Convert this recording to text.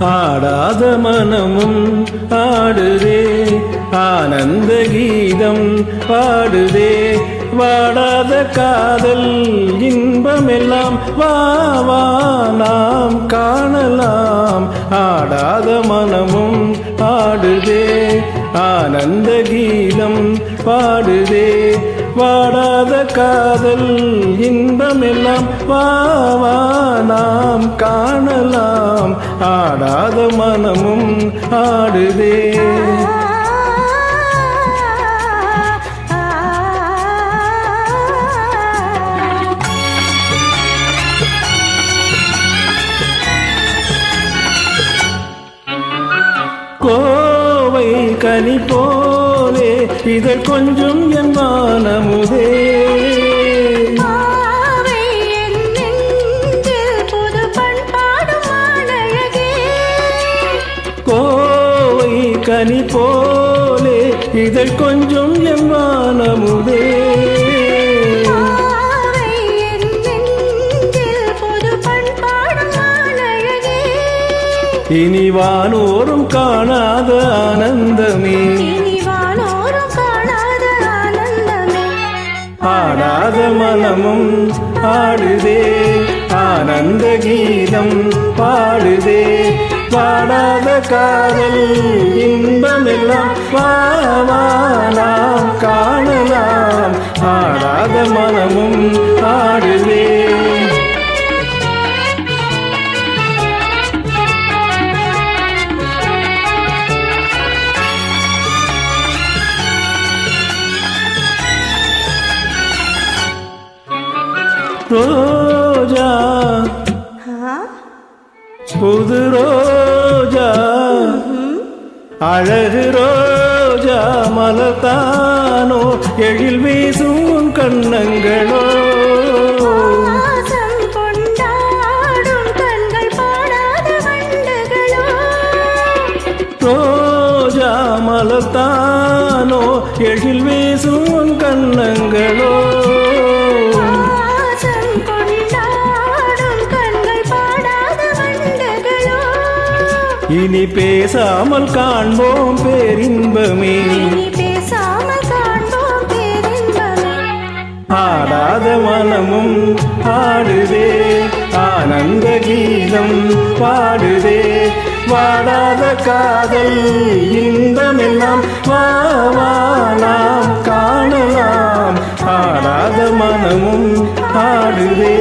ஆடாத மனமும் ஆடுதே. ஆனந்த கீதம் பாடுதே. வாடாத காதல் இன்பமெல்லாம் வா வா நாம் காணலாம். ஆடாத மனமும் ஆடுதே. ஆனந்த கீதம் பாடுதே. வாடாத காதல் இன்பமெல்லாம் வா வா நாம் காணலாம். ஆடாத மனமும் ஆடுதே. கோவை கனி போ இதழ் கொஞ்சம் என் வானமுதே. கோவை கனி போலே இதழ் கொஞ்சம் என் வானமுதே. இனி வானோரும் காணாத ஆனந்தமே மனமும் ஆடுதே ஆனந்த கீதம் பாடுதே. பாடாத காதல் இன்பமெல்லாம் வா காணலாம். ஆடாத மனமும் ரோஜா? புது ரோஜா அழகு ரோஜா மலர்தானோ எழில் வீசும் கண்ணங்களோ। ரோஜா மலர்தானோ எழில் வீசும் கண்ணங்களோ. இனி பேசாமல் காண்போம் பேரின்பமே. ஆடாத மனமும் ஆடுதே ஆனந்த கீதம் பாடுதே. வாடாத காதல் இன்பமெல்லாம் வா வா நாம் காணலாம். ஆடாத மனமும் ஆடுதே